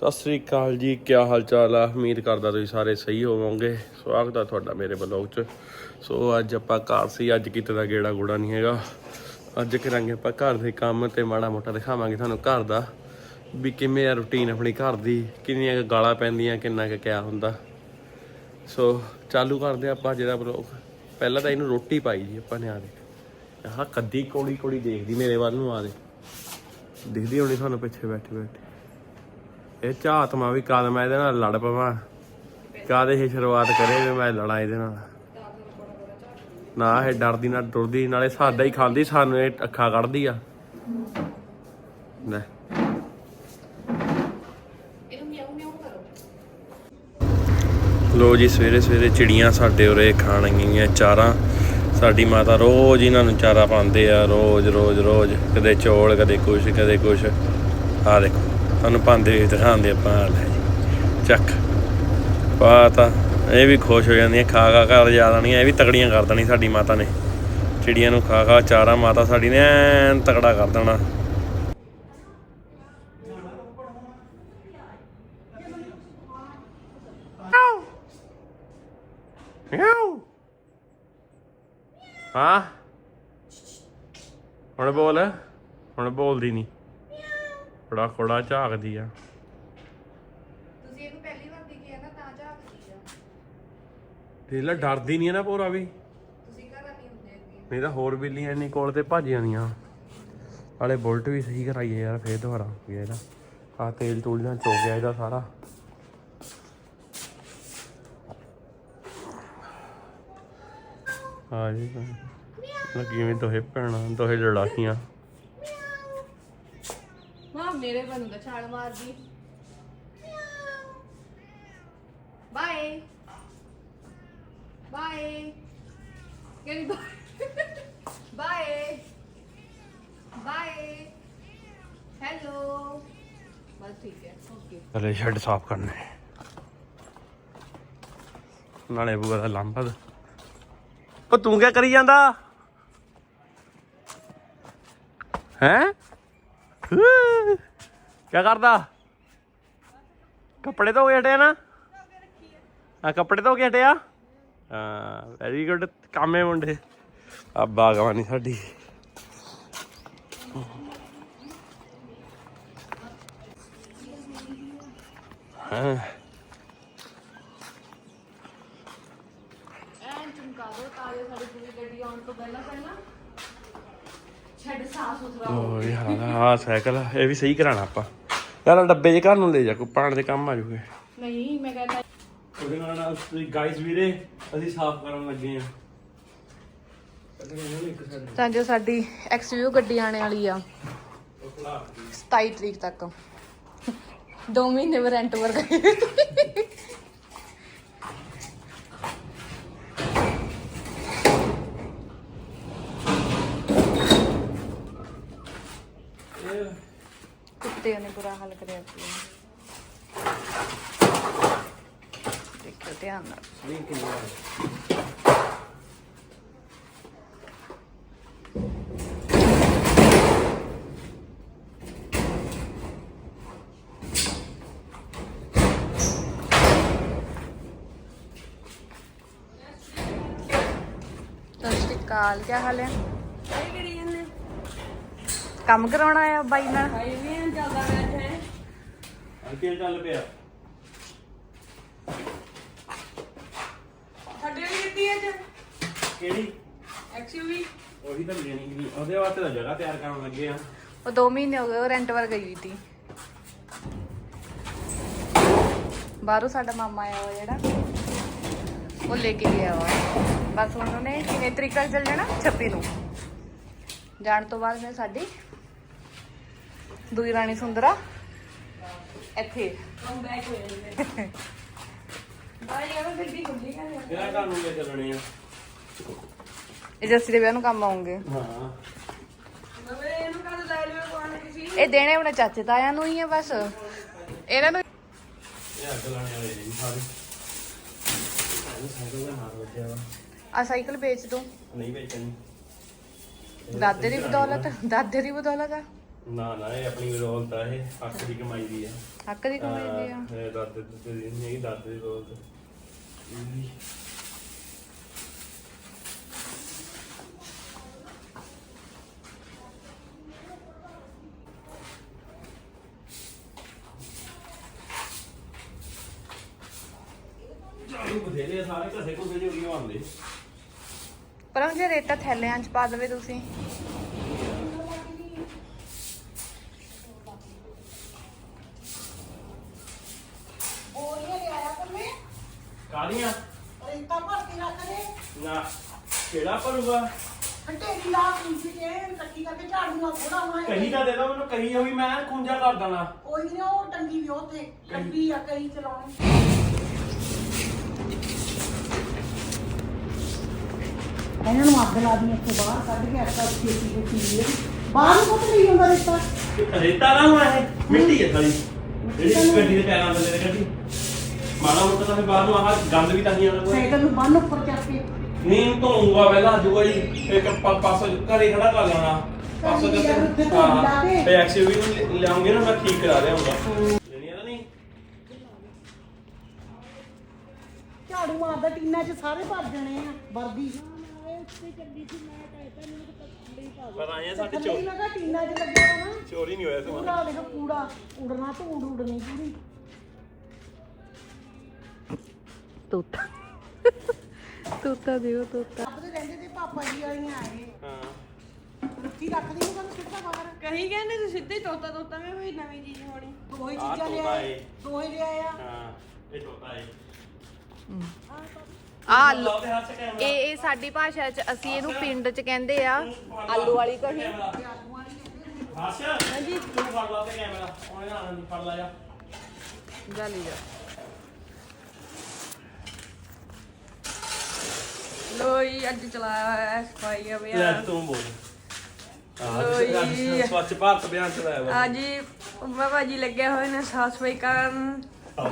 ਸਤਿ ਸ੍ਰੀ ਅਕਾਲ ਜੀ ਕੀ ਹਾਲ ਚਾਲ ਆ? ਉਮੀਦ ਕਰਦਾ ਤੁਸੀਂ ਸਾਰੇ ਸਹੀ ਹੋਵੋਗੇ। ਸਵਾਗਤ ਆ ਤੁਹਾਡਾ ਮੇਰੇ ਬਲੌਗ 'ਚ। ਸੋ ਅੱਜ ਆਪਾਂ ਘਰ ਸੀ, ਅੱਜ ਕਿਤੇ ਦਾ ਗੇੜਾ ਗੂੜਾ ਨਹੀਂ ਹੈਗਾ। ਅੱਜ ਕਰਾਂਗੇ ਆਪਾਂ ਘਰ ਦੇ ਕੰਮ ਤੇ ਮਾੜਾ ਮੋਟਾ ਦਿਖਾਵਾਂਗੇ ਤੁਹਾਨੂੰ ਘਰ ਦਾ, ਵੀ ਕਿਵੇਂ ਆ ਰੁਟੀਨ ਆਪਣੀ ਘਰ ਦੀ, ਕਿੰਨੀਆਂ ਕੁ ਗਾਲਾਂ ਪੈਂਦੀਆਂ, ਕਿੰਨਾ ਕੁ ਕਿਆ ਹੁੰਦਾ। ਸੋ ਚਾਲੂ ਕਰਦੇ ਹਾਂ ਆਪਾਂ ਜਿਹੜਾ ਬਲੌਗ ਪਹਿਲਾਂ ਤਾਂ ਇਹਨੂੰ ਰੋਟੀ ਪਾਈ ਜੀ ਆਪਾਂ ਨੇ, ਆ ਦੇ ਆਹ ਕੱਦੀ ਕੋੜੀ ਕੋੜੀ ਦੇਖਦੀ ਮੇਰੇ ਵੱਲ ਨੂੰ, ਆ ਦੇ ਦਿਖਦੀ ਹੋਣੀ ਤੁਹਾਨੂੰ ਪਿੱਛੇ ਬੈਠੇ ਬੈਠੇ ਇਹ ਝਾਤਮਾ ਵੀ ਕਦ ਮੈਂ ਇਹਦੇ ਨਾਲ ਲੜ ਪਵਾਂ? ਕਦ ਇਹ ਸ਼ੁਰੂਆਤ ਕਰੇ ਵੀ ਮੈਂ ਲੜਾਂ ਇਹਦੇ ਨਾਲ? ਨਾ, ਇਹ ਡਰਦੀ ਨਾ ਡਰਦੀ, ਨਾਲੇ ਸਾਡਾ ਹੀ ਖਾਂਦੀ, ਸਾਨੂੰ ਇਹ ਅੱਖਾਂ ਕੱਢਦੀ ਆ। ਲੈ। ਲੋ ਜੀ ਸਵੇਰੇ ਸਵੇਰੇ ਚਿੜੀਆਂ ਸਾਡੇ ਉਰੇ ਖਾਣ ਗਈਆਂ ਚਾਰਾਂ। ਸਾਡੀ ਮਾਤਾ ਰੋਜ਼ ਇਹਨਾਂ ਨੂੰ ਚਾਰਾ ਪਾਉਂਦੇ ਆ, ਰੋਜ਼ ਰੋਜ਼ ਰੋਜ਼। ਕਦੇ ਚੋਲ, ਕਦੇ ਕੁਛ ਕਦੇ ਕੁਛ। ਆ ਦੇਖੋ। ਤੁਹਾਨੂੰ ਭਾਂਦੇ ਵੀ ਦਿਖਾਉਂਦੇ ਆਪਾਂ ਲੈ ਚੱਕ। ਪਾਤਾ ਇਹ ਵੀ ਖੁਸ਼ ਹੋ ਜਾਂਦੀਆਂ, ਖਾ ਖਾ ਘਰ ਜ਼ਿਆਦਾ ਨਹੀਂ ਇਹ ਵੀ ਤਕੜੀਆਂ ਕਰ ਦੇਣੀ ਸਾਡੀ ਮਾਤਾ ਨੇ। ਚਿੜੀਆਂ ਨੂੰ ਖਾ ਖਾ ਚਾਰਾ ਮਾਤਾ ਸਾਡੀ ਨੇ ਐਨ ਤਕੜਾ ਕਰ ਦੇਣਾ। ਮਿਆਉ ਹਾਂ? ਹੁਣ ਬੋਲ, ਹੁਣ ਬੋਲਦੀ ਨਹੀਂ ਬੜਾ ਖੋੜਾ ਝਾਕਦੀ ਆ। ਤੁਸੀਂ ਇਹਨੂੰ ਪਹਿਲੀ ਵਾਰ ਦਿਖਿਆ ਨਾ ਤਾਂ ਝਾਕਦੀ ਆ। ਢੇਲਾ ਡਰਦੀ ਨਹੀਂ ਹੈ ਨਾ ਪੂਰਾ ਵੀ। ਤੁਸੀਂ ਘਰ ਨਹੀਂ ਹੁੰਦੇ ਅੱਗੇ ਨਹੀਂ ਤਾਂ ਹੋਰ ਬਿੱਲੀਆਂ ਇੰਨੀ ਕੋਲ ਤੇ ਭੱਜ ਜਾਂਦੀਆਂ ਹਾਲੇ ਬੁਲਟ ਵੀ ਸਹੀ ਕਰਾਈਏ ਯਾਰ ਫੇਰ ਦੁਬਾਰਾ। ਗਿਆ ਇਹਦਾ ਆ ਤੇਲ ਤੂਲ ਨਾਲ ਚੋ ਗਿਆ ਇਹਦਾ ਸਾਰਾ। ਆ ਜੀ ਲੱਗੀ ਵੀ ਦੋਹੇ ਭੈਣਾਂ ਦੋਹੇ ਲੜਾਕੀਆਂ। ਮੇਰੇ ਬਣੂਗਾ ਛਾਲ ਮਾਰਦੀ ਬਾਏ ਬਾਏ ਕਿਹੜੀ ਬਾਏ ਬਾਏ ਹੈਲੋ ਬਸ ਠੀਕ ਹੈ ਓਕੇ ਹਲੇ ਸ਼ੈੱਡ ਸਾਫ਼ ਕਰਨੇ। ਨਾਲੇ ਬੂਆ ਦਾ ਲੰਬਾ ਉਹ ਤੂੰ ਕੀ ਕਰੀ ਜਾਂਦਾ? ਹੈ। ਕੀ ਕਰਦਾ? ਕੱਪੜੇ ਧੋ ਕੇ ਹਟਿਆ ਨਾ? ਆ ਕੱਪੜੇ ਧੋ ਕੇ ਹਟਿਆ? ਹਾਂ ਵੈਰੀ ਗੁੱਡ ਕਾਮੇ ਮੁੰਡੇ। ਆ ਬਾਗਵਾਨੀ ਸਾਡੀ। ਹਾਂ। ਐਨ ਚਮਕਾ ਦੋ ਤਾਂ ਜੋ ਸਾਡੀ ਪੂਰੀ ਗੱਡੀ ਆਉਣ ਤੋਂ ਪਹਿਲਾਂ ਪਹਿਲਾਂ। ਛੱਡ ਸਾਫ਼ ਸੁਥਰਾ ਉਹ ਯਾਰ ਆ ਸਾਈਕਲ ਇਹ ਵੀ ਸਹੀ ਕਰਾਣਾ ਆਪਾਂ। ਡੱਬੇ ਜੇ ਘਰ ਨੂੰ ਲੈ ਜਾ ਕੋ ਪਾਣ ਦੇ ਕੰਮ ਆ ਜੂਗੇ। ਨਹੀਂ ਮੈਂ ਕਹਿੰਦਾ ਉਹਦੇ ਨਾਲ ਨਾਲ ਗਾਇਸ ਵੀਰੇ ਅਸੀਂ ਸਾਫ਼ ਕਰਨ ਲੱਗੇ ਆ ਤਾਂ ਜੋ ਸਾਡੀ ਐਕਸਯੂ ਗੱਡੀ ਆਣੇ ਵਾਲੀ ਆ। 27 ਤਰੀਕ ਤੱਕ। 2 ਮਹੀਨੇ ਵਾਰੰਟ ਵਰਗਾ। ਕੁੱਤੇ ਨੇ ਬੁਰਾ ਹਾਲ ਕਰਿਆ ਪਿਆ ਦੇਖੋ ਧਿਆਨ ਨਾਲ। ਸਤਿ ਸ਼੍ਰੀ ਅਕਾਲ ਕੀ ਹਾਲ ਹੈ? ਕੰਮ ਕਰਾਉਣਾ ਆ ਬਾਈ ਨਾਲ? ਅੱਗੇ ਚੱਲ ਪਿਆ। ਸਾਡੇ ਲਈ ਦਿੱਤੀ ਅੱਜ? ਕਿਹੜੀ? ਐਕਸਯੂਵੀ ਉਹੀ ਤਾਂ ਲੈਣੀ ਨਹੀਂ ਉਹਦੇ ਵਾਸਤੇ ਤਾਂ ਜਗ੍ਹਾ ਤਿਆਰ ਕਰਨ ਲੱਗੇ ਆ। ਉਹ 2 ਮਹੀਨੇ ਹੋ ਗਏ ਉਹ ਰੈਂਟ ਵਰ ਗਈ ਸੀ। ਬਾਹਰੋਂ ਸਾਡਾ ਮਾਮਾ ਆਇਆ ਵਾ ਜਿਹੜਾ। ਉਹ ਲੈ ਕੇ ਗਿਆ ਵਾ। ਬਸ ਹੁਣ ਉਹਨੇ ਕਿੰਨੇ ਤਰੀਕਾ ਚੱਲ ਜਾਣਾ? 26 ਨੂੰ। ਜਾਣ ਤੋਂ ਬਾਅਦ ਮੈਂ ਸਾਡੀ ਦੂਈ ਰਾਣੀ ਸੁੰਦਰਾ ਇੱਥੇ। ਕਮ ਬੈਕ ਹੋ ਜਾਂਦੇ ਬਾਈ ਯਾਰ ਗੱਡੀ ਖੁੱਲੀ ਕਰ ਕਿਹੜਾ ਘਰ ਨੂੰ ਲੈ ਚੱਲਣੇ ਆ। ਇਹ ਜੱਸੀ ਦੇ ਵਿਆਹ ਨੂੰ ਕੰਮ ਆਉਂਗੇ ਹਾਂ। ਨਵੇਂ ਇਹਨੂੰ ਕਦ ਲੈ ਲਿਓ ਕੋਣ ਕਿਸੇ ਇਹ ਦੇਣੇ ਆਪਣੇ ਚਾਚੇ ਤਾਇਆਂ ਨੂੰ ਹੀ ਆ ਬਸ। ਇਹਨਾਂ ਨੂੰ ਇਹ ਅੱਗ ਲਾਣੇ ਵਾਲੇ ਨੇ ਜੀ ਸਾਰੇ। ਸਾਈਕਲ ਦਾ ਹਾਰ ਵੱਜਿਆ ਵਾ। ਆ ਸਾਈਕਲ ਵੇਚ ਦੋ। ਨਹੀਂ ਵੇਚਣੀ। ਦਾਦੇ ਦੀ ਬਦੌਲਤ ਦਾਦੇ ਦੀ ਬਦੌਲਤ ਆ। ਨਾ ਨਾ ਇਹ ਆਪਣੀ ਬਦੌਲਤ ਆ ਇਹ ਹੱਕ ਦੀ ਕਮਾਈ ਦੀ ਆ। ਹੱਕ ਦੀ ਕਮਾਈ ਦੀ ਆ। ਇਹ ਦਾਦੇ ਤੇ ਨਹੀਂ ਦਾਦੇ ਦੀ ਬਦੌਲਤ ਇਹ ਜਾਈ ਬਥੇਰੇ ਆ, ਸਾਰੇ ਘਸੇ ਕੋਸੇ ਜਿਹੇ ਉਰੀਆਂ ਆਉਂਦੇ ਪਰ ਜੇ ਰੇਤਾ ਥੈਲਿਆਂ 'ਚ ਪਾ ਦੇਵੇ ਤੁਸੀਂ। ਕਾਲੀਆਂ ਰੇਤਾ ਭਰ ਕੇ ਰੱਖ ਦੇ ਨਾ ਕਿਹੜਾ ਭਰੂਗਾ? ਢੇਰੀ ਲਾ ਕੁੰਜੀ ਕੇ ਇਕੱਠੀ ਕਰਕੇ ਝਾੜੂਆਂ ਥੋੜਾ ਹੋਣਾ ਕਹੀ ਤਾਂ ਦੇ ਦੋ ਮੈਨੂੰ ਕਹੀ ਹੋਈ ਮੈਂ ਖੁੰਝਾ ਕਰ ਦੇਣਾ। ਕੋਈ ਨਹੀਂ ਉਹ ਟੰਗੀ ਵੀ ਉੱਥੇ ਲੱਗੀ ਆ ਕਈ ਚਲਾਉਣੀ। ਇਹਨਾਂ ਨੂੰ ਅੱਗ ਲਾ ਦੀ ਇੱਥੇ ਬਾਹਰ ਕੱਢ ਕੇ ਅੱਗ ਛੇਤੀ ਦੇ ਪੀਏ ਬਾਹਰ ਨੂੰ ਕੁੱਟ ਨਹੀਂ ਹੁੰਦਾ ਰੇਤਾ। ਰੇਤਾ ਨਾ ਹੋਣਾ ਇਹ ਮਿੱਟੀ ਹੈ ਸਾਰੀ ਜਿਹੜੀ ਗੱਡੀ ਦੇ ਟਾਇਰਾਂ ਥੱਲੇ ਦੇ ਗੱਡੀ। ਮਾੜਾ ਮੋਟਾ ਤਾਂ ਫਿਰ ਬਾਹਰ ਨੂੰ ਆਹ ਗੰਦ ਵੀ ਤਾਂ ਨਹੀਂ ਆਉਣਾ ਕੋਈ। ਸਾਈਕਲ ਨੂੰ ਬੰਨ ਉੱਪਰ ਚੱਕ ਕੇ। ਨਹੀਂ ਧੋਊਗਾ ਪਹਿਲਾਂ ਜੂਗਾ ਜੀ ਇੱਕ ਪਾ- ਪਾਸੇ ਘਰੇ ਖੜਾ ਕਰ ਲੈਣਾ। ਪਾਸੇ ਘਰੇ ਤੇ ਯਾਰ ਉੱਥੇ ਧੋਈ ਲਾ ਕੇ। ਤੇ ਐਕਸਯੂਵੀ ਨੂੰ ਲਿਆਉਂਗੇ ਨਾ ਮੈਂ ਠੀਕ ਕਰਾ ਲਿਆਉਂਗਾ ਲੈਣੀ ਆ ਨਾ ਨਹੀਂ। ਝਾੜੂ ਮਾਰਦਾ ਟੀਨਾ 'ਚ ਸਾਰੇ ਭਰ ਜਾਣੇ ਆ। ਵਰਦੀ। ਪਰ ਆਏ ਸਾਡੇ ਥੱਲੇ ਹੀ ਚੋਰੀ। ਲਗਾ ਟੀਨਾ 'ਚ ਲੱਗਿਆ ਹੋਇਆ ਨਾ ਚੋਰੀ ਨਹੀਂ ਹੋਇਆ ਸਮਾਨ ਪੂਰਾ ਦੇਖੋ ਕੂੜਾ ਉੜਨਾ ਧੂੜ ਉੜਨੀ ਪੂਰੀ। ਤੋਤਾ। ਤੋਤਾ ਦਿਓ ਤੋਤਾ। ਆਪਦੇ ਰਹਿੰਦੇ ਤੇ ਪਾਪਾ ਜੀ ਵਾਲੀਆਂ ਆਏ। ਹਾਂ। ਰੱਖੀ ਰੱਖਦੀ ਨੂੰ ਕਹਿੰਦਾ ਸਿੱਧਾ ਬਾਹਰ ਕਹੀ ਕਹਿੰਦੇ ਤੂੰ ਸਿੱਧੇ ਤੋਤਾ ਤੋਤਾ ਮੈਂ ਕੋਈ ਨਵੀਂ ਚੀਜ਼ ਹੋਣੀ ਦੋ ਹੀ ਆਹ ਚੀਜ਼ਾਂ ਤੋਤਾ ਲਿਆਏ। ਏ। ਦੋ ਹੀ ਇਹ ਛੋਟਾ ਹੈ। ਆ ਆਲੂ। ਲਾਓ ਤੇ ਹੱਥ 'ਚ ਕੈਮਰਾ। ਇਹ ਇਹ ਸਾਡੀ ਭਾਸ਼ਾ 'ਚ ਅਸੀਂ ਇਹਨੂੰ ਪਿੰਡ 'ਚ ਕਹਿੰਦੇ ਆ ਆਲੂ ਵਾਲੀ ਕੜੀ ਹਾਸ਼। ਹਾਂਜੀ। ਤੂੰ ਫੜ ਲਾ ਤੇ ਕੈਮਰਾ। ਉਹਨੇ ਨਾਲ ਨਹੀਂ ਫੜ ਲਾ ਜਾ ਜਾਲੀ ਜਾ। ਲੋਈ ਅੱਜ ਚਲਾਇਆ ਹੋਇਆ ਸਫ਼ਾਈ ਲੈ ਅਭਿਆਨ ਤੂੰ ਬੋਲ। ਲੋਈ। ਆਹ ਸਵੱਛ ਭਾਰਤ ਅਭਿਆਨ ਚਲਾਇਆ ਵਾ। ਅੱਜ ਹੀ ਬਾਬਾ ਜੀ ਲੱਗੇ ਹੋਏ ਨੇ ਸਾਫ਼ ਸਫ਼ਾਈ ਕਰਨ।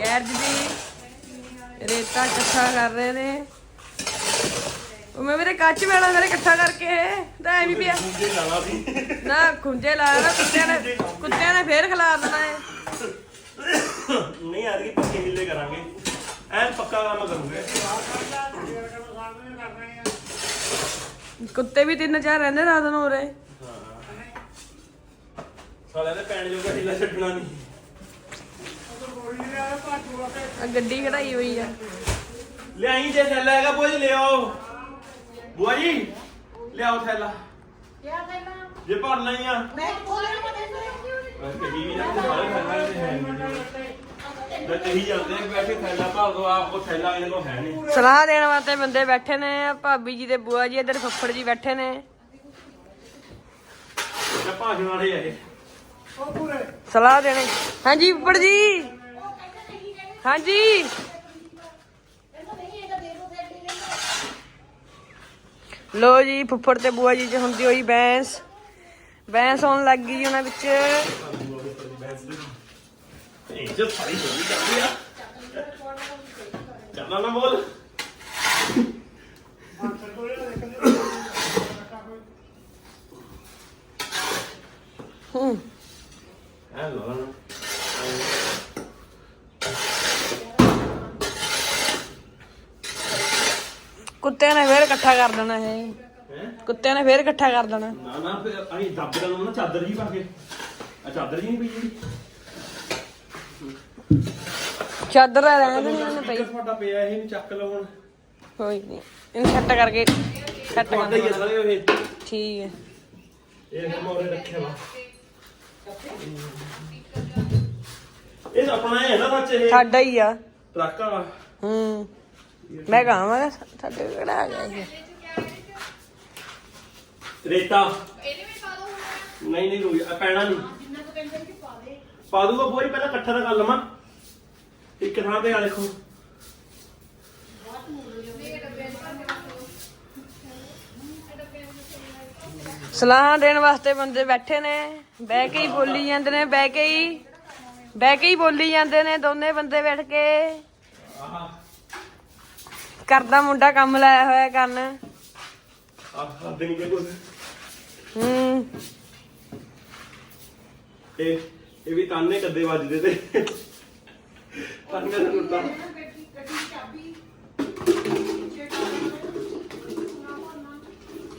ਗੈਰਜ ਦੀ। ਰੇਤਾ ਇਕੱਠਾ ਕਰ ਰਹੇ ਨੇ। ਉਹ ਮੈਂ ਮੇਰੇ ਕੱਚ ਵੇਲਾ ਸਾਰੇ ਇਕੱਠਾ ਕਰਕੇ ਤਾਂ ਐਵੇਂ ਪਿਆ। ਮੁੰਡੇ ਲਾਣਾ ਸੀ ਨਾ ਖੁੰਝੇ ਲਾਇਆ ਨਾ ਕੁੱਤਿਆਂ ਨੇ ਕੁੱਤਿਆਂ ਨੇ ਫੇਰ ਖਿਲਾਰ ਦੇਣਾ ਹੈ ਨਹੀਂ ਆ ਰਹੀ ਪੱਕੇ ਹਿੱਲੇ ਕਰਾਂਗੇ। ਐਨ ਪੱਕਾ ਕੰਮ ਕਰੂਗੇ। ਕੁੱਤੇ ਵੀ ਤਿੰਨ ਚਾਰ ਰਹਿੰਦੇ ਰਾਤ ਨੂੰ ਉਰੇ। ਸਾਲਿਆਂ ਦੇ ਪੈਣ ਜੋਗਾ ਹਿੱਲਾ ਛੱਡਣਾ ਨਹੀਂ। ਆ ਗੱਡੀ ਖੜਾਈ ਹੋਈ ਆ। ਲਿਆਈ ਜੇ ਥੈਲਾ ਹੈਗਾ ਬੋਝ ਲਿਆਓ। ਬੁਆ ਜੀ ਲਿਆਓ ਥੈਲਾ। ਕਿਆ ਕਰਨਾ ਜੇ ਭਰਨਾ ਹੀ ਆ। ਮੈਂ ਕਹੀ ਵੀ ਸਾਰੇ ਥੈਲਾ ਹੈ ਨਹੀਂ। ਜੇ ਕਹੀ ਜਾਂਦੇ ਆ ਕਿ ਬੈਠੇ ਥੈਲਾ ਭਰ ਦੋ ਆਪ ਕੋ ਥੈਲਾ ਇਹਨਾਂ ਕੋ ਹੈ ਨਹੀਂ। ਸਲਾਹ ਦੇਣ ਵਾਸਤੇ ਬੰਦੇ ਬੈਠੇ ਨੇ ਭਾਬੀ ਜੀ ਤੇ ਬੂਆ ਜੀ ਇੱਧਰ ਫੱਫੜ ਜੀ ਬੈਠੇ ਨੇ। ਤੇ ਭਾਜਣ ਵਾਲੇ ਆ ਇਹ। ਸਲਾਹ ਦੇਣੇ। ਹਾਂਜੀ ਫੱਫੜ ਜੀ। ਹਾਂਜੀ। ਲੋ ਜੀ ਫੁੱਫੜ ਤੇ ਬੂਆ ਜੀ ਚ ਹੁੰਦੀ ਹੋਈ ਬੈਂਸ ਬੈਂਸ ਆਉਣ ਲੱਗ ਗਈ ਜੀ ਉਹਨਾਂ ਵਿੱਚ। ਇਹ ਜੇ ਸਾਰੀ ਚੱਲੀ ਜਾਂਦੀ ਆ। ਚੱਲਣਾ ਨਾ ਬੋਲ। ਹੂੰ ਐ ਲਾ ਲਾ ਕੁੱਤਿਆਂ ਨੇ ਫੇਰ ਇਕੱਠਾ ਕਰ ਦੇਣਾ ਇਹ। ਹੈ? ਕੁੱਤਿਆਂ ਨੇ ਫੇਰ ਇਕੱਠਾ ਕਰ ਦੇਣਾ। ਨਾ ਨਾ ਫਿਰ ਅਸੀਂ ਦੱਬ ਦਾ ਨਾ ਚਾਦਰ ਜੀ ਪਾ ਕੇ। ਆ ਚਾਦਰ ਜੀ ਨਹੀਂ ਪਈ ਜਿਹੜੀ। ਚਾਦਰ ਰਹਿਣ ਦੇਣੀ ਉਹਨੇ ਪਈ ਤੁਹਾਡਾ ਪਿਆ ਇਹ ਨੂੰ ਚੱਕ ਲਓ ਹੁਣ ਕੋਈ ਨਹੀਂ ਇਹਨੂੰ ਸੈੱਟ ਕਰਕੇ ਸੈੱਟ ਤੁਹਾਡਾ ਹੀ ਕਰ ਆ ਸਾਰੇ ਇਹ। ਠੀਕ ਹੈ ਇਹ ਮੋਰੇ ਰੱਖਿਆ ਵਾ। ਇਹ ਆਪਣਾ ਹੈ ਨਾ ਸੱਚ ਇਹ। ਸਾਡਾ ਹੀ ਆ। ਟਰੱਕ ਵਾਲਾ ਹੂੰ। ਮੈਂ ਕਹਾਂਗਾ ਸਾਡੇ ਕਿਹੜਾ ਆ ਗਿਆ ਇਹ? ਰੇਤਾ। ਨਹੀਂ ਨਹੀਂ ਰੋਈ ਪੈਣਾ ਨਹੀਂ ਪਾ ਦੂਗਾ ਬੋਰੀ ਪਹਿਲਾਂ ਇਕੱਠਾ ਤਾਂ ਕਰ ਲਵਾਂ। ਇੱਕ ਥਾਂ ਤੇ ਆ ਦੇਖੋ। ਸਲਾਹਾਂ ਦੇਣ ਵਾਸਤੇ ਬੰਦੇ ਬੈਠੇ ਨੇ ਬਹਿ ਕੇ ਹੀ ਬੋਲੀ ਜਾਂਦੇ ਨੇ ਬਹਿ ਕੇ ਹੀ ਬਹਿ ਕੇ ਹੀ ਬੋਲੀ ਜਾਂਦੇ ਨੇ ਦੋਨੇ ਬੰਦੇ ਬੈਠ ਕੇ। ਕਰਦਾ ਮੁੰਡਾ ਕੰਮ ਲਾਇਆ ਹੋਇਆ ਕਰਨ। ਆਹ ਕੁਝ ਹੂੰ। ਇਹ ਇਹ ਵੀ ਤਾਨੇ ਕੱਦੇ ਵੱਜਦੇ ਤੇ। ਕੁੱਤਾ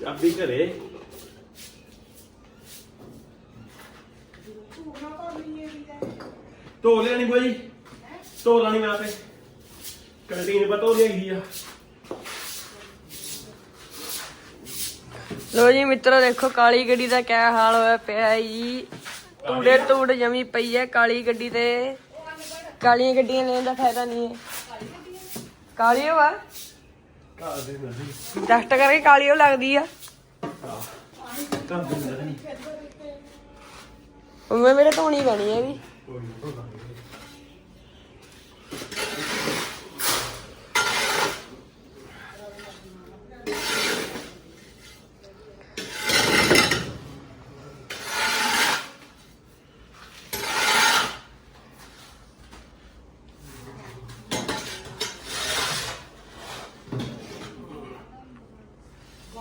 ਚਾਬੀ ਘਰੇ। ਧੋ ਨਹੀਂ ਭਾਈ ਧੋ ਲੈਣੀ ਮੈਂ ਆਪੇ। ਕੰਟੀਨ ਪਰ ਧੋ ਲਿਆਈ ਆ। ਲੋ ਜੀ ਮਿੱਤਰੋ ਦੇਖੋ ਕਾਲੀ ਗੱਡੀ ਦਾ ਕਿਆ ਹਾਲ ਹੋਇਆ ਪਿਆ ਜੀ। ਟੂੜੇ ਟੂੜ ਜਮੀ ਪਈ ਹੈ ਕਾਲੀ ਗੱਡੀ ਤੇ। ਕਾਲੀਆਂ ਗੱਡੀਆਂ ਲੈਣ ਦਾ ਫਾਇਦਾ ਨਹੀਂ ਹੈ। ਕਾਲੀ ਵਾ ਘਰ ਦੇ ਨਹੀਂ ਟੈਸਟ ਕਰਕੇ ਕਾਲੀ ਉਹ ਲੱਗਦੀ ਆ। ਘਰ ਦੇ ਨਹੀਂ ਮੈਂ ਮੇਰੇ ਧੋਣੀ ਪੈਣੀ ਹੈ ਵੀ। ਕੋਈ ਨਹੀਂ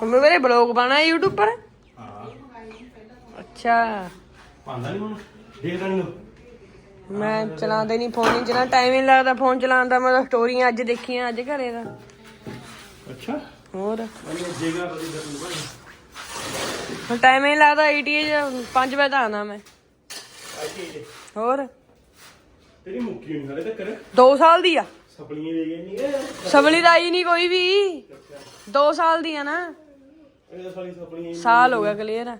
ਧੋ ਲਾਂਗੇ ਮੈਂ ਮੇਰੇ ਬਲੌਗ ਪਾਣਾ YouTube ਪਰ? ਅੱਛਾ। ਪਾਉਂਦਾ ਨਹੀਂ ਹੁਣ? ਮੈਂ ਚਲਾਉਂਦਾ ਨਹੀਂ ਫੋਨ ਨਹੀਂ ਚਲਾ ਟਾਈਮ ਹੀ ਨੀ ਲੱਗਦਾ ਫੋਨ ਚਲਾਉਣ ਦਾ ਮੈਂ ਤਾਂ ਸਟੋਰੀਆਂ ਅੱਜ ਦੇਖੀਆਂ ਅੱਜ ਘਰੇ ਦਾ। ਅੱਛਾ। ਹੋਰ? ਅਰੇ ਜੇਗਾ ਕਦੀ ਦੱਸੂ ਭਾਈ ਹੁਣ ਟਾਈਮ ਹੀ ਨੀ ਲੱਗਦਾ ਆਈਟੀਏ 5 ਵਜੇ ਦਾ ਆਣਾ ਮੈਂ। ਹੋਰ? ਤੇਰੀ ਮੁੱਕੀ ਨਹੀਂ ਹਾਲੇ ਤੱਕ 2 ਸਾਲ ਦੀ ਆ। ਸਪਲੀਆਂ ਦੇ ਗਏ ਨਹੀਂ ਇਹ ਸਬਲੀ ਦਾ ਆਈ ਨਹੀਂ ਕੋਈ ਵੀ। 2 ਸਾਲ ਦੀ ਆ ਨਾ। ਇਹ ਸਾਲੀ ਹੀ ਸਾਲ ਹੋ ਗਿਆ ਕਲੀਅਰ ਆ।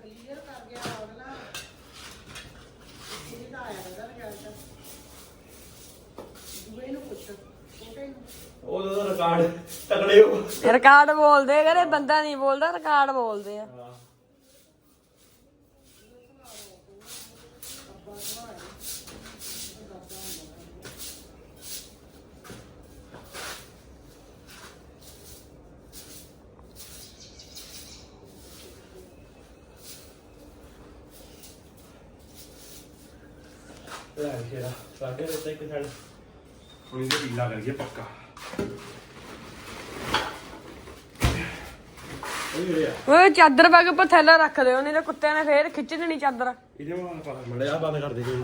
ਉਹਦਾ ਰਿਕਾਰਡ ਤਕੜੇ ਹੋ। ਰਿਕਾਰਡ ਬੋਲਦੇ ਕਰੇ ਬੰਦਾ ਨਹੀਂ ਬੋਲਦਾ ਰਿਕਾਰਡ ਬੋਲਦੇ ਆ। ਲੈ ਸ਼ੇਰਾ ਸਾਡੇ ਵਿੱਚ ਇੱਕ ਸਾਈਡ ਹੁਣ ਇਹਦੇ ਢੀਲਾ ਕਰੀਏ ਪੱਕਾ। ਉਹ ਜਿਹੜੇ ਆ ਓਏ ਚਾਦਰ ਪਾ ਕੇ ਉੱਪਰ ਥੈਲਾ ਰੱਖ ਦਿਓ ਨਹੀਂ ਤਾਂ ਕੁੱਤਿਆਂ ਨੇ ਫੇਰ ਖਿੱਚ ਦੇਣੀ ਚਾਦਰ। ਇਹਦੇ ਪਾ ਮੜਿਆ ਬੰਦ ਕਰ ਦੇ ਜੀ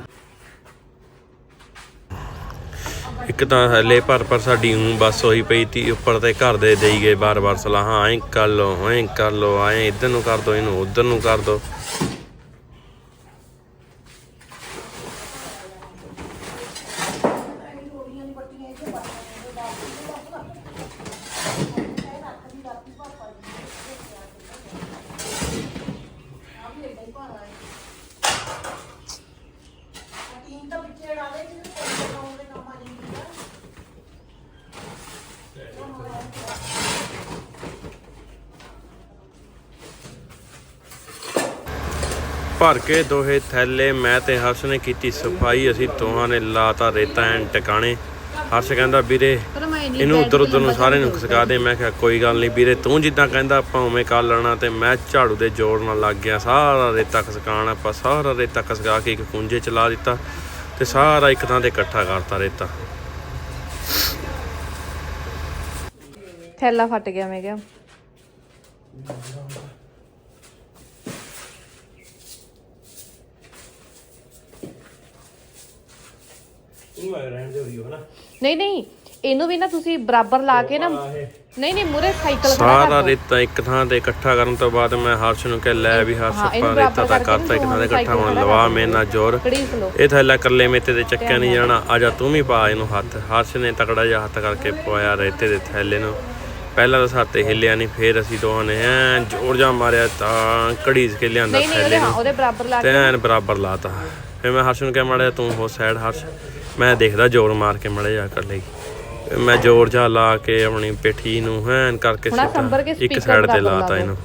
ਇੱਕ ਤਾਂ ਹਲੇ ਪਰ ਪਰ ਸਾਡੀ ਹੂੰ ਬਸ ਹੋਈ ਪਈ ਤੀ ਉੱਪਰ ਤੇ ਘਰ ਦੇ ਦੇਈ ਗਏ ਬਾਰ-ਬਾਰ ਸਲਾਹਾਂ ਐਂ ਕਰ ਲੋ ਐਂ ਕਰ ਲੋ ਐਂ ਇੱਧਰ ਨੂੰ ਕਰ ਦੋ ਇਹਨੂੰ ਉੱਧਰ ਨੂੰ ਕਰ ਦੋ। ਭਰ ਕੇ ਦੋਹੇ ਥੈਲੇ ਮੈਂ ਤੇ ਹਰਸ਼ ਨੇ ਕੀਤੀ ਸਫ਼ਾਈ। ਅਸੀਂ ਦੋਹਾਂ ਨੇ ਲਾਤਾ ਰੇਤਾ ਐਨ ਟਿਕਾਣੇ। ਹਰਸ਼ ਕਹਿੰਦਾ ਵੀਰੇ ਇਹਨੂੰ ਉਧਰ ਉਧਰ ਨੂੰ ਸਾਰੇ ਨੂੰ ਖਸਕਾ ਦੇ। ਮੈਂ ਕਿਹਾ ਕੋਈ ਗੱਲ ਨਹੀਂ ਵੀਰੇ ਤੂੰ ਜਿੱਦਾਂ ਕਹਿੰਦਾ ਆਪਾਂ ਉਵੇਂ ਕਰ ਲੈਣਾ ਤੇ ਮੈਂ ਝਾੜੂ ਦੇ ਜ਼ੋਰ ਨਾਲ ਲੱਗ ਗਿਆ। ਸਾਰਾ ਰੇਤਾ ਖਸਕਾਣ ਆਪਾਂ ਸਾਰਾ ਰੇਤਾ ਖਸਕਾ ਕੇ ਇੱਕ ਪੁੰਜੇ ਚਲਾ ਦਿੱਤਾ ਤੇ ਸਾਰਾ ਇੱਕ ਥਾਂ ਤੇ ਇਕੱਠਾ ਕਰਤਾ ਰੇਤਾ। ਥੈਲਾ ਫਟ ਗਿਆ ਮੈਂ ਕਿਹਾ। ਇਹਨੂੰ ਰਹਿਣ ਦੇ ਨਹੀਂ ਨਹੀਂ ਇਹਨੂੰ ਵੀ ਨਾ ਤੁਸੀਂ ਬਰਾਬਰ ਲਾ ਕੇ ਨਾ ਨਹੀਂ ਨਹੀਂ ਮੂਰੇ ਸਾਈਕਲ ਖੜਾ ਸਾਰਾ ਰੇਤਾ ਇੱਕ ਥਾਂ ਤੇ ਇਕੱਠਾ ਕਰਨ ਤੋਂ ਬਾਅਦ ਮੈਂ ਹਰਸ਼ ਨੂੰ ਕਿਹਾ ਲੈ ਵੀ ਹਰਸ਼ ਆਪਾਂ ਰੇਤਾ ਤਾਂ ਕਰਤਾ ਇੱਕ ਥਾਂ ਤੇ ਇਕੱਠਾ ਹੁਣ ਲਵਾ ਮੇਰੇ ਨਾਲ ਜ਼ੋਰ। ਇਹ ਥੈਲਾ ਇਕੱਲੇ ਮੇਤੇ ਤੇ ਚੱਕਿਆ ਨਹੀਂ ਜਾਣਾ। ਆ ਜਾ ਤੂੰ ਵੀ ਪਾ ਇਹਨੂੰ ਹੱਥ। ਹਰਸ਼ ਨੇ ਤਕੜਾ ਜਿਹਾ ਹੱਥ ਕਰਕੇ ਪਵਾਇਆ ਰੇਤੇ ਦੇ ਥੈਲੇ ਨੂੰ। ਪਹਿਲਾਂ ਤਾਂ ਸਾਤੇ ਹਿੱਲਿਆ ਨਹੀਂ ਫੇਰ ਅਸੀਂ ਦੋਵਾਂ ਨੇ ਐ ਜ਼ੋਰ ਜਾ ਮਾਰਿਆ ਤਾਂ ਕੜੀਸ ਕੇ ਲਿਆਂਦਾ ਨਹੀਂ ਨਹੀਂ ਉਹਦੇ ਥੈਲੇ ਹਾਂ ਨੂੰ। ਉਹਦੇ ਬਰਾਬਰ ਲਾ ਤੇ ਕੇ ਐਨ ਬਰਾਬਰ ਲਾਤਾ। ਫਿਰ ਮੈਂ ਹਰਸ਼ ਨੂੰ ਕਿਹਾ ਮਾੜਾ ਜਿਹਾ ਤੂੰ ਹੋ ਸਾਈਡ ਹਰਸ਼। ਮੈਂ ਦੇਖਦਾ ਜ਼ੋਰ ਮਾਰ ਕੇ ਮਾੜਾ ਜਿਹਾ ਕਰ ਲਈ ਮੈਂ ਜ਼ੋਰ ਜਾ ਲਾ ਕੇ ਆਪਣੀ ਪਿੱਠੀ ਨੂੰ ਹੈਨ ਕਰਕੇ ਇੱਕ ਸਾਈਡ ਤੇ ਲਾਤਾ। ਇਹਨੂੰ।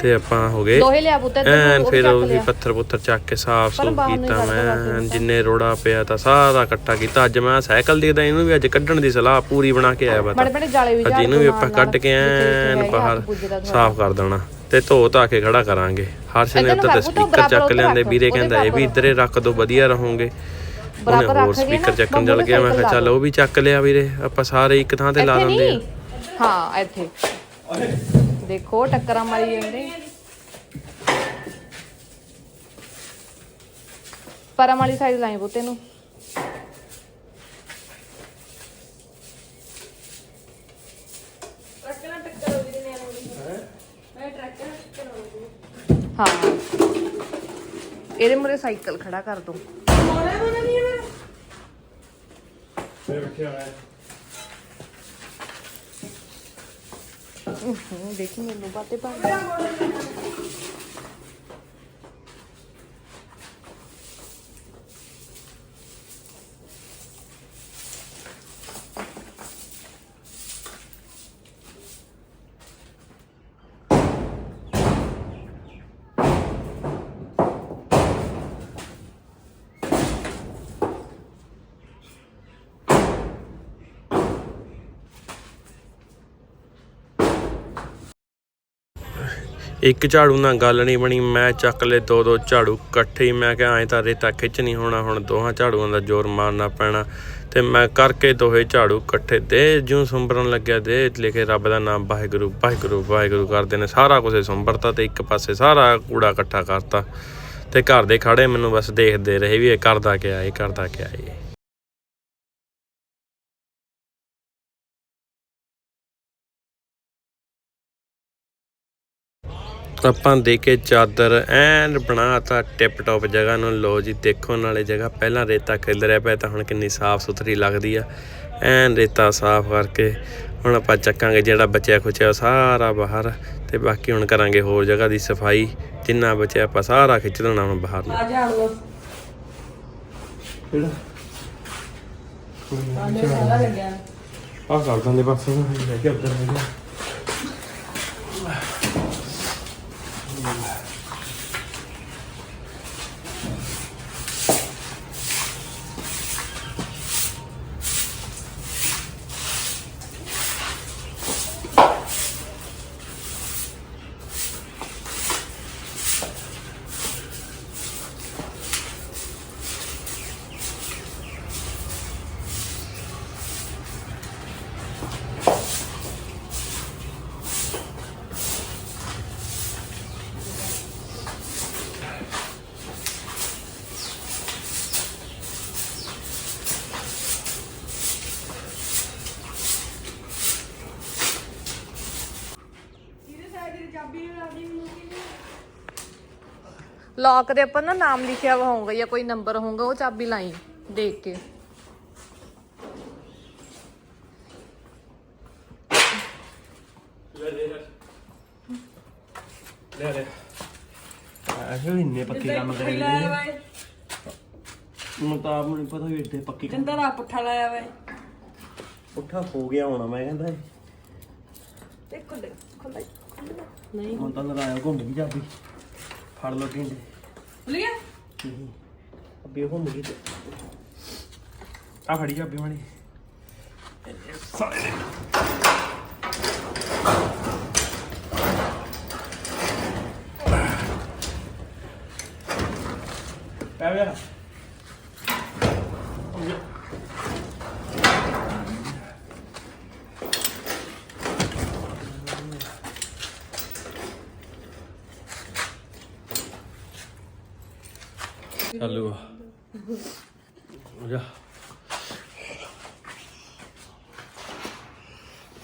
ਤੇ ਆਪਾਂ ਹੋ ਗਏ। ਦੋਹੇ ਲਿਆ ਪੁੱਤ ਇੱਧਰ ਐਨ ਫਿਰ ਚੱਕ ਉਹ ਲਿਆ। ਪੱਥਰ ਪੁੱਥਰ ਚੱਕ ਕੇ ਸਾਫ਼ ਸੂਫ ਕੀਤਾ ਮੈਂ। ਜਿੰਨੇ ਰੋੜਾ ਪਿਆ ਤਾਂ ਸਾਰਾ ਇਕੱਠਾ ਕੀਤਾ। ਅੱਜ ਮੈਂ ਸਾਈਕਲ ਦੀ ਤਾਂ ਇਹਨੂੰ ਵੀ ਅੱਜ ਕੱਢਣ ਦੀ ਸਲਾਹ ਪੂਰੀ ਬਣਾ ਕੇ ਆਇਆ ਬਤਾ ਬੜੇ ਜਾਲੇ ਵੀ ਅੱਜ ਇਹਨੂੰ ਵੀ ਆਪਾਂ ਕੱਢ ਕੇ ਐਨ ਬਾਹਰ ਸਾਫ਼ ਕਰ ਦੇਣਾ। ਤੇ ਧੋ ਧਾ ਕੇ ਖੜਾ ਕਰਾਂਗੇ। ਹਰਸ਼ ਨੇ ਤੇ ਸਪੀਕਰ ਚੱਕ ਲਿਆਂਦੇ ਵੀਰੇ ਉਹਦੇ ਕਹਿੰਦਾ ਇਹ ਵੀ ਇੱਧਰੇ ਰੱਖ ਦੋ ਵਧੀਆ ਰਹੋਗੇ। ਉਹਨੇ ਬਰਾਬਰ ਹੋਰ ਰੱਖ ਕੇ ਸਪੀਕਰ ਨਾ, ਚੱਕਣ ਚੱਲ ਗਿਆ ਮੈਂ ਕਿਹਾ ਚੱਲ ਉਹ ਵੀ ਚੱਕ ਲਿਆ ਵੀਰੇ ਆਪਾਂ ਸਾਰੇ ਇੱਕ ਥਾਂ ਤੇ ਲਾ ਇੱਥੇ ਦਿੰਦੇ ਆ। ਨਹੀਂ। ਹਾਂ ਇੱਥੇ। ਦੇਖੋ ਟੱਕਰਾਂ ਮਾਰੀ ਜਾਂਦੇ। ਪਰਮ ਵਾਲੀ ਸਾਈਡ ਲਾਈ ਬੋਤੇ ਨੂੰ। ਹੋ ਨੇ। ਇਹਦੇ ਮੂਰੇ ਸਾਈਕਲ ਖੜਾ ਕਰ ਦੋ। ਮੋੜਾ ਮੋੜਾ ਨਹੀਂ ਹੈ ਮੈਂ ਰੱਖਿਆ ਹੋਇਆ ਹੂੰ ਦੇਖੀ ਮੈਨੂੰ ਬਾਤੇ ਪਾ ਇੱਕ ਝਾੜੂ ਨਾਲ ਗੱਲ ਨਹੀਂ ਬਣੀ, ਮੈਂ ਚੱਕ ਲਏ ਦੋ ਦੋ ਝਾੜੂ ਇਕੱਠੇ ਹੀ, ਮੈਂ ਕਿਹਾ ਐਂ ਤਾਂ ਰੇਤਾ ਖਿੱਚ ਨਹੀਂ ਹੋਣਾ, ਹੁਣ ਦੋਹਾਂ ਝਾੜੂਆਂ ਦਾ ਜ਼ੋਰ ਮਾਰਨਾ ਪੈਣਾ। ਤੇ ਮੈਂ ਕਰਕੇ ਦੋਹੇ ਝਾੜੂ ਇਕੱਠੇ ਦੇ, ਜਿਉਂ ਸੁੰਬਰਨ ਲੱਗਿਆ ਦੇ, ਲਿਖੇ ਰੱਬ ਦਾ ਨਾਮ, ਵਾਹਿਗੁਰੂ ਵਾਹਿਗੁਰੂ ਵਾਹਿਗੁਰੂ ਕਰਦੇ ਨੇ, ਸਾਰਾ ਕੁਝ ਸੁੰਬਰਤਾ ਤੇ ਇੱਕ ਪਾਸੇ ਸਾਰਾ ਕੂੜਾ ਇਕੱਠਾ ਕਰਤਾ। ਤੇ ਘਰ ਦੇ ਖੜੇ ਮੈਨੂੰ ਬਸ ਦੇਖਦੇ ਰਹੇ ਵੀ ਇਹ ਕਰਦਾ ਕਿਆ, ਇਹ ਕਰਦਾ ਕਿਆ, ਇਹ। ਆਪਾਂ ਦੇ ਕੇ ਚਾਦਰ ਐਨ ਬਣਾਤਾ ਟਿਪ ਟੌਪ ਜਗ੍ਹਾ ਨੂੰ। ਲੋ ਜੀ ਦੇਖੋ ਨਾਲੇ ਜਗ੍ਹਾ ਪਹਿਲਾਂ ਰੇਤਾ ਖਿਲ ਰਿਹਾ ਪਿਆ ਤਾਂ ਹੁਣ ਕਿੰਨੀ ਸਾਫ਼ ਸੁਥਰੀ ਲੱਗਦੀ ਆ। ਐਨ ਰੇਤਾ ਸਾਫ਼ ਕਰਕੇ ਹੁਣ ਆਪਾਂ ਚੱਕਾਂਗੇ ਜਿਹੜਾ ਬਚਿਆ ਖੁਚਿਆ ਸਾਰਾ ਬਾਹਰ ਤੇ ਬਾਕੀ ਹੁਣ ਕਰਾਂਗੇ ਹੋਰ ਜਗ੍ਹਾ ਦੀ ਸਫ਼ਾਈ। ਜਿੰਨਾ ਬਚਿਆ ਆਪਾਂ ਸਾਰਾ ਖਿੱਚ ਦੇਣਾ ਹੁਣ ਬਾਹਰ ਨੂੰ। ਆ ਝਾੜ ਲੋ ਕਿਹੜਾ? ਆਂਦੇ ਸਾਰਾ ਲੱਗਿਆ। ਆ ਕਰ ਦਿੰਦੇ ਬਸ। ਲੈ ਕੇ ਉੱਧਰ ਲੈ ਕੇ। ਲੌਕ ਦੇ ਉੱਪਰ ਨਾ ਨਾਮ ਲਿਖਿਆ ਹੋਊਗਾ ਜਾਂ ਕੋਈ ਨੰਬਰ ਹੋਊਗਾ ਉਹ ਚਾਬੀ ਲਾਈ ਦੇਖ ਕੇ। ਲੈ ਲੈ ਐਸੇ ਇੰਨੇ ਪੱਕੇ ਕੰਮ ਕਰੇ ਲਾਇਆ ਵਾ ਮੈਨੂੰ ਤਾਂ ਆਪ ਨੂੰ ਨੀ ਪਤਾ ਵੀ ਇੱਥੇ ਪੱਕੀ ਕੰਮ ਜਿੰਦਾ ਦਾ ਪੁੱਠਾ ਲਾਇਆ ਵਾ ਉੱਠਾ ਹੋ ਗਿਆ ਹੋਣਾ ਮੈਂ ਕਹਿੰਦਾ ਇੱਕ ਖੁੱਲੇ ਖੁੱਲੇ ਹੁਣ ਤਾਂ ਲੜਾਇਆ ਘੁੰਮ ਗਈ ਚਾਬੀ। ਫੜ ਲੋ ਢਿੰਡੇ। ਖੁੱਲ ਗਿਆ? ਅੱਬੀ ਘੁੰਮ ਗਈ ਤੇ ਆ ਫੜੀ ਚਾਬੀ ਮਾਣੀ ਸਾਰੇ। ਪੈ ਗਿਆ। ਜਾ।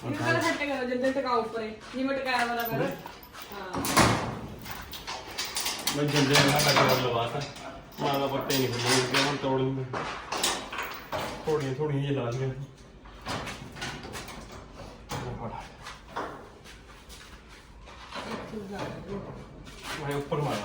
ਨਿਕਲ ਹੱਟ ਗਿਆ ਜਿੰਦੇ ਟਕਾ ਉੱਪਰ। ਹੈ ਜਿਵੇਂ ਟਕਾਇਆ ਵਾਲਾ ਕਰ ਹਾਂ। ਮੈਂ ਜਿੰਦੇ ਨਾਲ ਟੱਕਰ ਲਵਾਤਾ ਮਾਲਾ ਪੱਟੇ ਨਹੀਂ ਹੁੰਦੇ ਕਿ ਹੁਣ ਤੋੜੂੰਗੇ ਥੋੜੀਆਂ ਥੋੜੀਆਂ ਜਿਹਾ ਲਾ ਫੜ। ਮੈਂ ਉੱਪਰ ਮਾਰ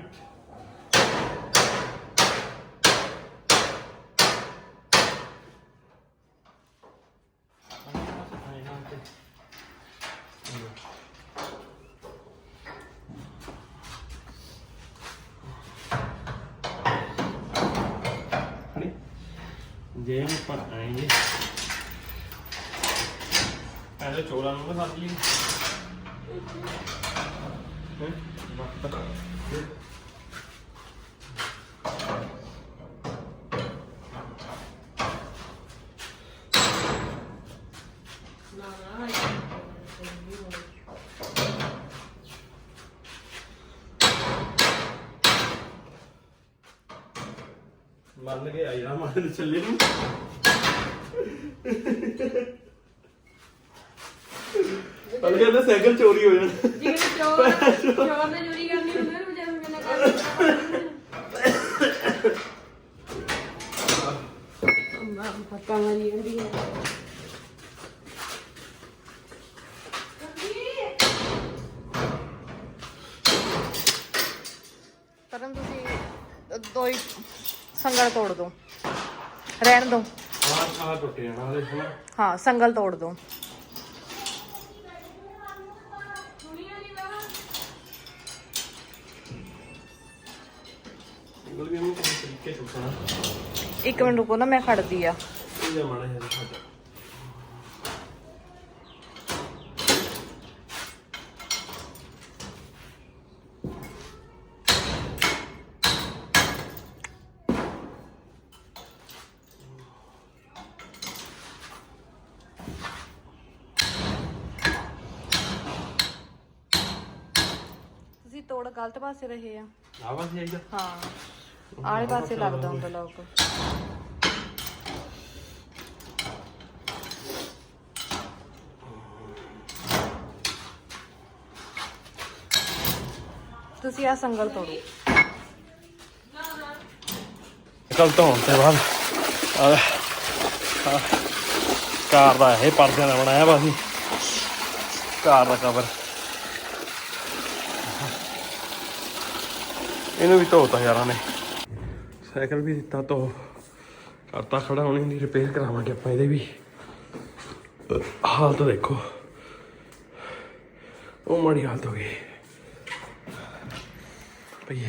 ਦਿੰਦੇ Very good. Honey, ਜੇ ਉੱਪਰ ਆਏਂਗੇ ਪਹਿਲੇ ਚੋਲਾ ਨੂੰ ਨਾ ਸਾਥ ਲਈ ਹੈ ਮੰਨ ਕੇ ਆਈ ਨਾ ਮੰਨ ਚੱਲੇ ਨੂੰ। ਅਲ ਕਹਿੰਦਾ ਸਾਈਕਲ ਚੋਰੀ ਹੋ ਜਾਣਾ। ਜਿਵੇਂ ਚੋਰ ਚੋਰ ਨੇ ਚੋਰੀ ਕਰਨੀ ਹੁੰਦੀ ਨਾ ਵਿਚਾਰੇ ਨੂੰ ਕਿੰਨਾ ਕਰ ਅੰਮਾ ਪੱਕਾ ਮਾਰੀ ਜਾਂਦੀ ਹੈ ਪਰਮ ਤੁਸੀਂ ਅ, ਦੋ ਹੀ ਸੰਗਲ ਤੋੜ ਦੋ। ਰਹਿਣ ਦੋ। ਆਹ ਟੁੱਟ ਜਾਣਾ ਉਹਦੇ ਹਨਾ ਹਾਂ, ਸੰਗਲ ਤੋੜ ਦੋ। ਸਿੰਗਲ ਵੀ ਇਹਨੂੰ ਕਿਸੇ ਤਰੀਕੇ ਟੁੱਟਣਾ ਇੱਕ ਮਿੰਟ ਰੁਕੋ ਨਾ, ਮੈਂ ਖੜਦੀ ਆ। ਇਹ ਜਿਹਾ ਮਾੜਾ ਜਿਹਾ ਸਾਡਾ ਤੁਸੀਂ ਤੋੜ ਗਲਤ ਪਾਸੇ ਰਹੇ ਆ। ਆ ਬਸ ਆਈਦਾ ਹਾਂ ਆਲੇ ਪਾਸੇ ਲੱਗਦਾ ਹੁੰਦਾ ਲੋਕ ਤੁਸੀਂ ਆ ਸੰਗਲ ਤੋੜੋ। ਕੱਲ ਤੋਂ ਤੇ ਬਾਅਦ। ਆ ਕਾਰ ਦਾ ਇਹ ਪਰਦਿਆਂ ਦਾ ਬਣਾਇਆ ਵਾ ਸੀ ਕਾਰ ਦਾ ਕਵਰ ਇਹਨੂੰ ਵੀ ਧੋਤਾ ਯਾਰਾਂ ਨੇ। ਸਾਈਕਲ ਵੀ ਦਿੱਤਾ, ਧੋ। ਕਰਤਾ ਖੜਾ ਹੁਣ ਇਹਦੀ ਰਿਪੇਅਰ ਕਰਾਵਾਂਗੇ ਆਪਾਂ ਇਹਦੇ ਵੀ। ਹਾਲਤ ਦੇਖੋ। ਉਹ ਮਾੜੀ ਹਾਲਤ ਹੋ ਗਈ। ਭਈ